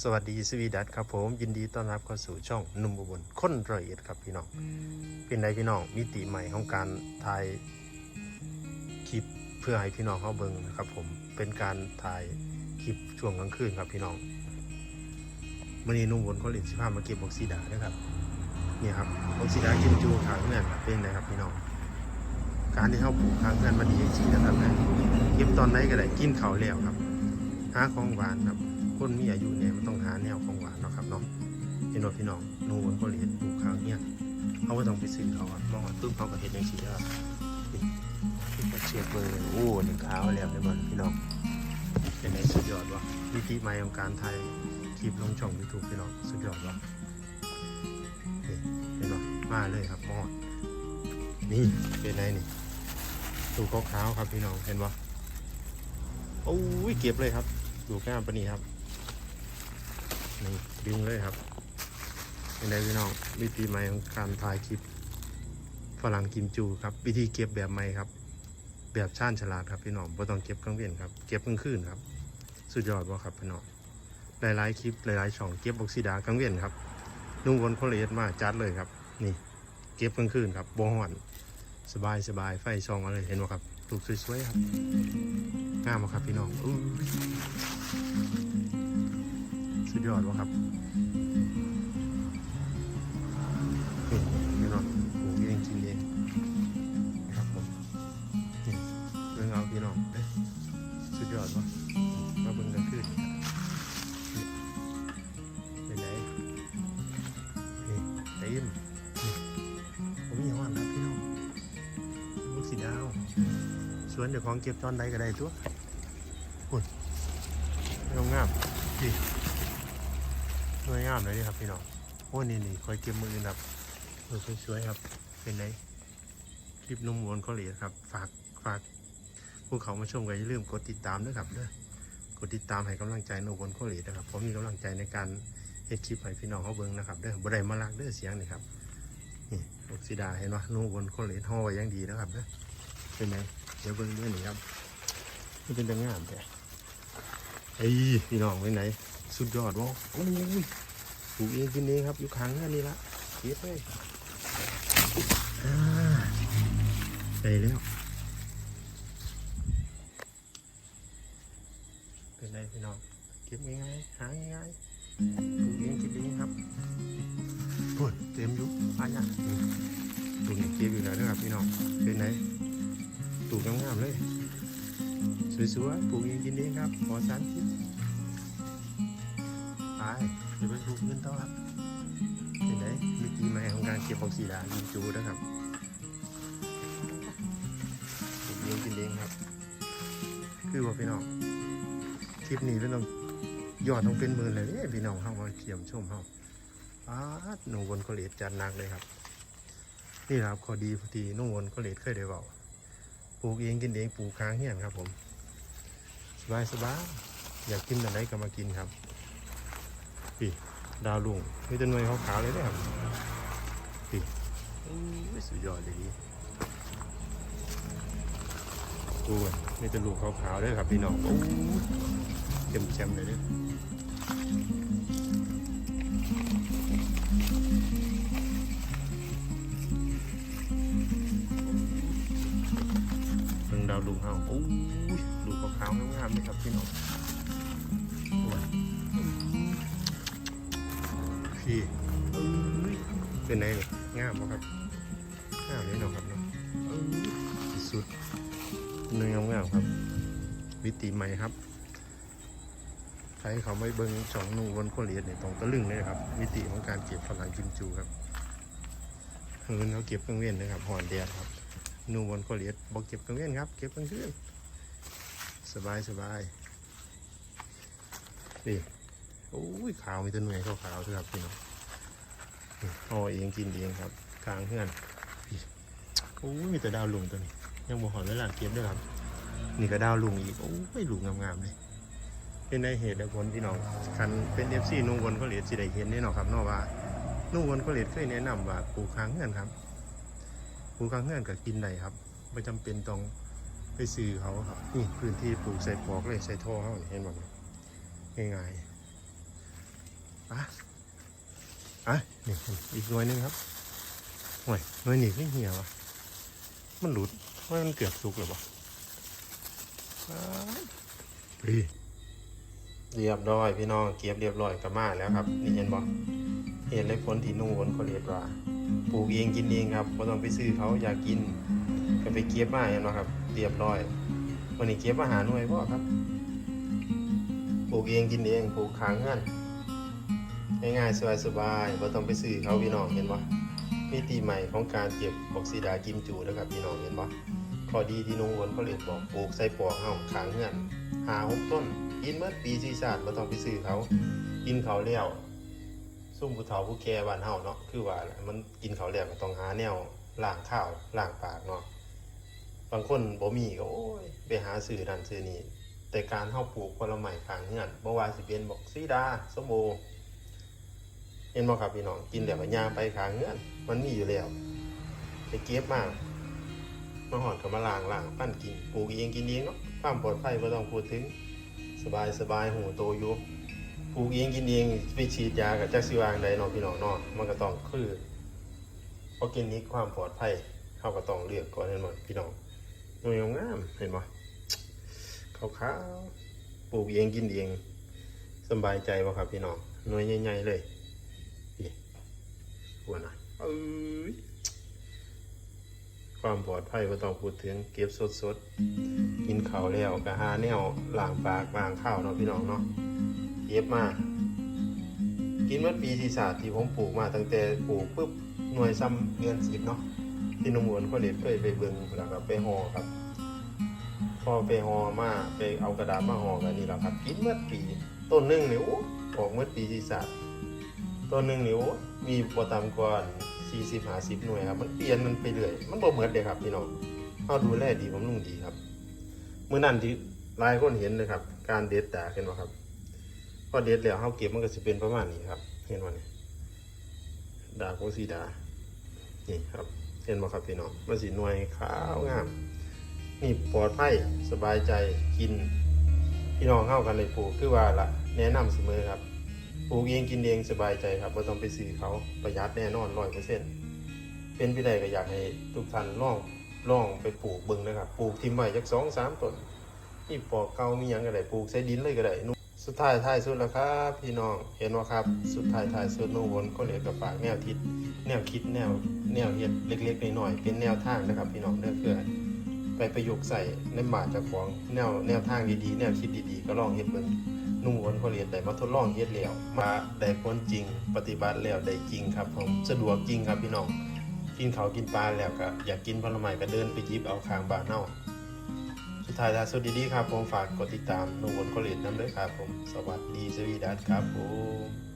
ผมสวัสดีสวีดัตครับผมยินดีต้อนรับเข้าสู่ช่องหนุ่มอุบลคนร้อยเอ็ดครับพี่น้องเป็นไรพี่น้องมิติใหม่ของการถ่ายคลิปเพื่อให้พี่น้องเขาเบิ่งนะครับ ผมเป็นการถ่ายคลิปช่วงกลางคืนครับพี่น้องมื่อนี้หนุ่มอุบลคนเอ็ดสิพามาเก็บบ็อกซีดานะครับเนี่ยครับบ็อกซีดากิมจูขางเงื่อนครับเป็นไรครับพี่น้องการที่เขาปลูกขางเงื่อนมาดีจริงๆนะครับนะเก็บตอนไหนก็ได้กินเขาวแล้วครับหาของหวานครับ คนมีอายุเนี่ยมันต้องหาแนวของหวานเนาะครับเนาะเห็นว่าพี่น้องหนูมันก็เรียนปลูกข้าวเนี่ยเขาก็ต้องไปซื้อเขาอะมองว่าตุ้มเขาก็เห็นอย่างสีแล้วนี่นี่ก็เชียบเลยโอ้หนึ่งขาวแล้วเลยมันพี่น้องเป็นไงสุดยอดวะวิธีใหม่ของการถ่ายคลิปลงช่องยูทูบพี่น้องสุดยอดวะนี่เห็นปะมาเลยครับมอดนี่เป็นไงนี่ตูกขาวๆครับพี่น้องเห็นปะโอ้ยเก็บเลยครับ ดูแก้มปะนี่ครับ นี่ดึงเลยครับเป็นไงพี่น้องวิธีใหม่ของการถ่ายคลิปฝรั่งกิมจูครับ วิธีเก็บแบบใหม่ครับ แบบชาญฉลาดครับพี่น้องไม่ต้องเก็บกลางเวียนครับเก็บกลางคืนครับ สุดยอดว่ะครับพี่น้องหลายๆคลิปหลายๆช่องเก็บบอกซิดากลางเวียนครับนุ่งวนโคเลสมาจัดเลยครับ นี่ เก็บกลางคืนครับบห่อนสบายสบายไฟซองเอะไรเห็นไหมครับลูกสวยๆครับงามครับพี่น้องอ สุดยอดวะครับนี่พี่น้องปลูกเองกินเองนะครับผมนี่เรื่องเอาพี่น้องเอ้สุดยอดวะมาเบิ่งกันขึ้นเป็นไหนนี่เต็มนี่ผมมีห้อนครับพี่น้องลูกสีดาวสวนเดี๋ยวของเก็บตอนใดก็ได้ตัวคุณงามๆส วยงามเลยนี่ครับพี่น้องโอ้นี่นี่คอยเก็บมือนะครับเออสวยๆครับ เป็นไงคลิปนุ่มวนเขาเหลียครับ ฝากฝากผู้เขามาชมกันอย่าลืมกดติดตามด้วยครับเด้อกดติดตามให้กำลังใจนุ่มวนเขาเหลียนะครับผมมีกำลังใจในการเฮ็ดคลิปให้พี่น้องเขาเบิ่งนะครับเด้อบ่ได้มาลากเด้อเสียงนี่ครับนี่ออกซิดาเห็นว่านุ่มวนเขาเหลียห่อไว้อยังดีนะครับเด้อเป็นไงเดี๋ยวเบิ่งด้วยนี่ครับนี่เป็นตางามแต่ ไอ้พี่น้องเป็นไหน สุดยอดวะโอ้ยปลูกเองกินเองครับอยู่ข้างนั่นนี่ละเก็บเลยได้แล้ว เป็นไรพี่น้อง เก็บง่ายๆหาง่ายๆปลูกเองกินเองครับพูดเต็มยุบอาญะนี่ปลูกเก็บอยู่แล้วนะครับพี่น้อง เป็นไงปลูกงามๆเลย สวยๆปลูกเองกินเองครับปลอสารพิษไปเดี๋ยวไปดูเงินต่อครับเป็นไงมีตีใหม่ของการเก็บบอกสีดายิงจูนะครับผมเลี้ยงกินเองครับ คือว่าพี่น้องคลิปนี้พี่น้องยอดต้องเป็นหมื่นเลยเนี่ยพี่น้องเข้ามาเขี่ยมชมเข้าอาหนุ่มวนโคเลตจัดหนักเลยครับ นี่ครับขอดีพอดีนุ่มวนโคเลตเคยได้บอกปลูกเองกินเองปลูกค้างเฮียนครับผม บายสบายอยากกินอะไรก็มากินครับปีดาวลุงมีแต่หน่วยขาวๆเลยนะครับปีอู้สุดยอดเลยดีดูมีแต่ลูกขาวๆเลยครับพี่น้องโอ้เต็มแชมเลยเนี่ย ดาวลุงเฮาโอ้ยลูขาวๆงามๆเลยครับพี่น้องโอ้ยพี่เป็นไงเนี่ยงามบ่ครับงามเลยเนาะครับเนาะเอ้ยที่สุดเนื้องามๆครับ วิตีใหม่ครับใครเขาไม่เบิ้งสองนูวนโคเรียนเนี่ยตรงตะลึงเลยนะครับ วิธีของการเก็บฝรั่งกิมจูครับเฮินเขาเก็บกลางเวียนนะครับหอนแดดครับ นูวนโคเรียนบอกเก็บกลางเวียนครับ เก็บกลางคืนสบายสบายนี่โอ้ยขาวมีแต่หน่วยขาวๆด้วครับพี่น้องห่อเองกินเองครับกลางเพื่อนโอ้ยมีแต่ดาวลุงตัวนี้ยังบ่หอนแล้วหลานเก็บด้วยครับ นี่ก็ดาวลุงอีกโอ้ยลุงงามๆเลยเป็นในเหตุและผลพี่น้องคันเป็นเอฟซีนุ่งวนก็เหลียดสิได้เห็นแน่นอนครับเนอกว่านุ่งวนก็เหลียดเคยแนะนำว่าปลูกค้างเงื่อนครับ ลูกค้างเงื่อนกับกินได้ครับไม่จำเป็นต้องไปซื้อเขาครับนี่พื้นที่ปลูกใส่ปลอกเลยใส่ท่อเขาเห็นบ่ง่ายๆอะอะนี่อีกหน่วยนึงครับหน่วยหน่วยนี้ก็เหี่ยวะมันหลุดว่ามันเกือบสุกหรือเปล่าอ่าดีเรียบร้อยพี่น้องเก็บเรียบร้อยกลับมาแล้วครับ นี่เห็นบ่เห็นเลยผลที่นุ่งวนเขาเรียกว่า ปลูกเองกินเองครับไม่ต้องไปซื้อเขาอยากกิน ก็ไปเก็บมาเห็นบ่ครับเรียบร้อยวันนี้เก็บมาหาหน่วยพ่อครับปลูกเองกินเองปลูกค้างเงินง่ายๆสบายๆไม่ต้องไปซื้อเขาพี่น้องเห็นปะมิติใหม่ของการเก็บออกซิดากิมจูนะครับพี่น้องเห็นปะข้อดีที่นุ่งวนเขาเรียกบอกปลูกใส่ปลอกเฮาค้างเงินหาหกต้นกินเมื่อปีซีซาดไม่ต้องไปซื้อเขากินเขาเลี้ยว ซุ่มผู้เฒ่าผู้แก่บ้านเฮาเนาะคือว่ามันกินเขาเลี้ยวก็ต้องหาแนวล้างข้าวล้างปากเนาะบางคนบ่มีก็โอ้ยไปหาซื้อนั่นซื้อนี่แต่การเข้าปลูกผลไม้ข้างเฮือนบ่ว่าสิเป็นบอกซีดาส้มโอเห็นบ่ครับพี่น้องกินแล้วก็ย่างไปข้างเฮือน มันมีอยู่แล้วไปเก็บมามาหอดกับมาล้างล้างปั้นกินปลูกเองกินเองเนาะความปลอดภัยบ่ต้องพูดถึงสบายสบายหูโตอยู่ ปลูกเองกินเองไปฉีดยากับจักสิวางใดเนาะพี่น้องเนาะมันก็ต้องคือออร์แกนิกความปลอดภัยเขาก็ต้องเลือกก่อนเห็นบ่พี่น้องหน่วยงามเห็นบ่ขาวๆปลูกเองกินเองสบายใจป่ะครับพี่น้องหน่วยใหญ่ๆเลยนี่หัวหน่อยเอ้ยความปลอดภัยไม่ต้องพูดถึงเก็บสดๆกินข้าวแล้วก็หาแนวล้างปากล้างข้าวเนาะพี่น้องเนาะ เก็บมา กินเมื่อปีที่ศาที่ผมปลูกมาตั้งแต่ปลูกปุ๊บหน่วยซ้ำเงินสิบเนาะที่นองมวนก็เด็ดเคยไปเบิ่งแล้วก็ไปห่อครับ พอไปห่อมาไปเอากระดาษมาห่อกันนี่แหละครับ กินเมื่อปีต้นหนึ่งนี่ยโอ้ออกเมื่อปีที่สาต้นหนึ่งนี่ยโอ้มีปรตามกว่าสี่สิบหาสิบหน่วยครับ มันเปลี่ยนมันไปเรื่อยมันบ่เหมือนเลยครับพี่น้องเขาดูแลดีผมลุงดีครับเมื่อนั้นที่ลายคนเห็นเลยครับ การเด็ดดาเห็นไหมครับ พอเด็ดแล้วเขาเก็บมันก็จะเป็นประมาณนี้ครับ เห็นไหมนี่ดาโกสีดา นี่ครับ เห็นไหมครับพี่น้องมันสีนวยขาวงาม นี่ปลอดภัยสบายใจกิน พี่น้องเข้ากันเลยปลูกคือว่าละแนะนำเสมอครับปลูกเองกินเองสบายใจครับไม่ต้องไปซื้อเขาประหยัดแน่นอนร้อยเปอร์เซ็นต์เป็นพี่ใดก็อยากให้ทุกท่านลองลองไปปลูกบิ่งนะครับ ปลูกทิมไว้จักสองสามต้นนี่ปอกเกามีหยังก็ได้ปลูกใส่ดินเลยก็ได้นุ่ สุดท้ายท้ายสุดแล้วครับ พี่น้องเห็นว่าครับ สุดท้ายท้ายสุดนุ่งวนก็เหลือกับฝากแนวคิดแนวคิดแนวแนวเฮ็ดเล็กๆน้อยๆเป็นแนวทางนะครับ พี่น้องเด้อเพื่อไปประยุกต์ใส่ในบาทจากของแนวแนวทางดีๆ แนวคิดดีๆ ก็ลองเฮ็ดเบิ่งนุ่มวนพอเรียนได้มาทดลองเฮ็ดแล้วมาได้ผลจริงปฏิบัติแล้วได้จริงครับผมสะดวกจริงครับพี่น้องกินเขากินปลาแล้วก็อยากกินผลไม้ก็เดินไปหยิบเอาข้างบ้านเฮา สุดท้ายท้ายสุดดีๆครับผมฝากกดติดตามนุ่มวนก็เรียนน้ำด้อครับผม สวัสดีสวีดัสครับผม